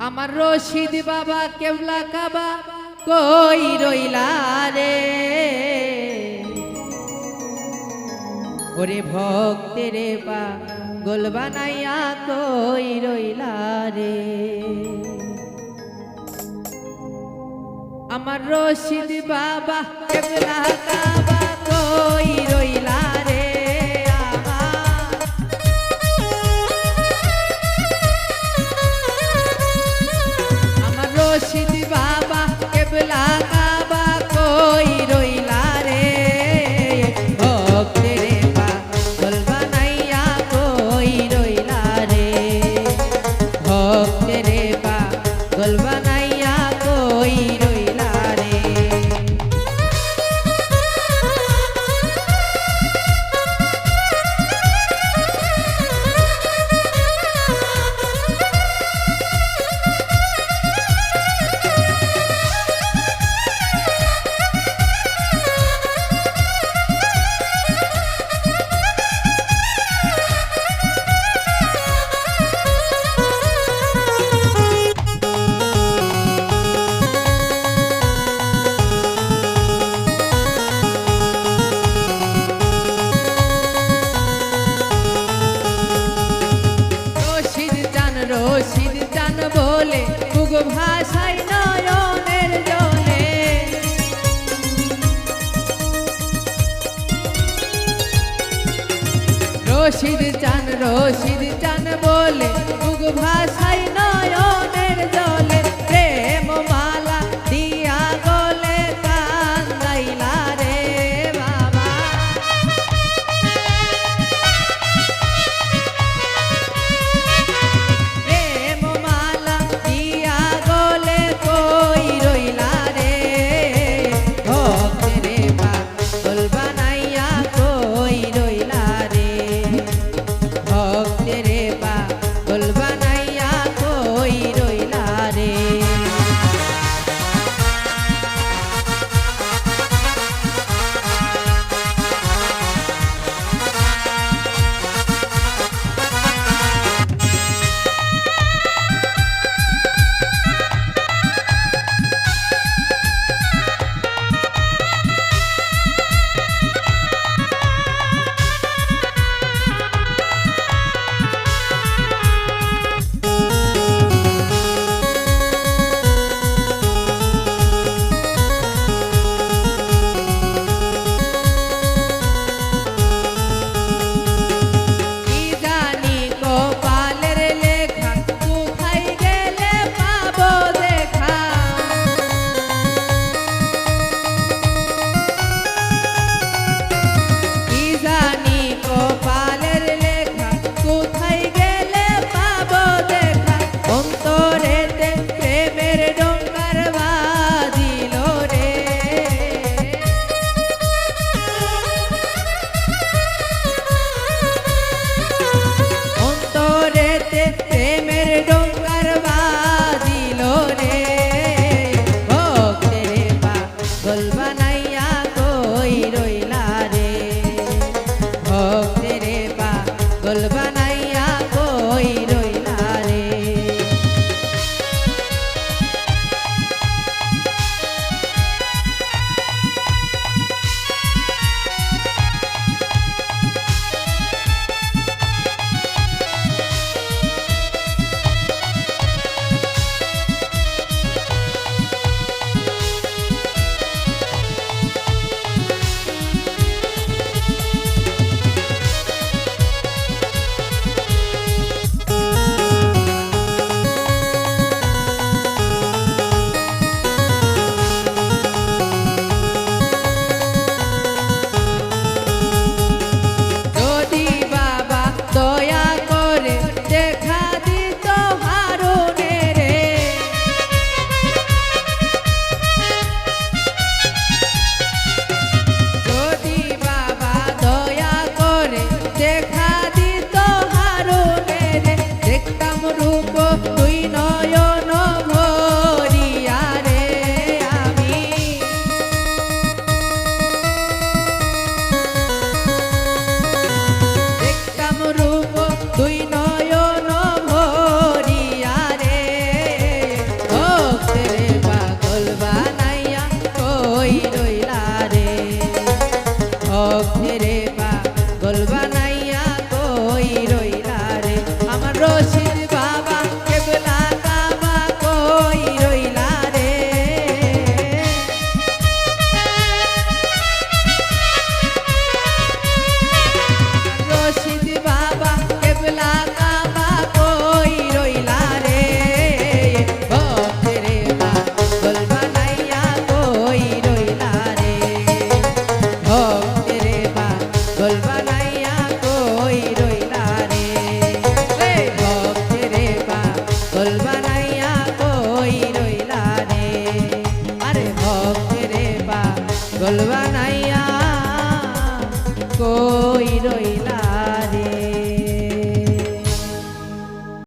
আমার রশিদ বাবা কেবলা কাবা কই রইলা রে? ওরে ভক্তের বা, গোল বানাইয়া কই রইলা রে? আমার রশিদ বাবা কেবলা কাবা আমার মুর্শিদ চান বলে বুক ভাষায় নয়নের জলে। রশিদ চান রশিদ চান বলে বুক ভাষায় নয়নের জলে।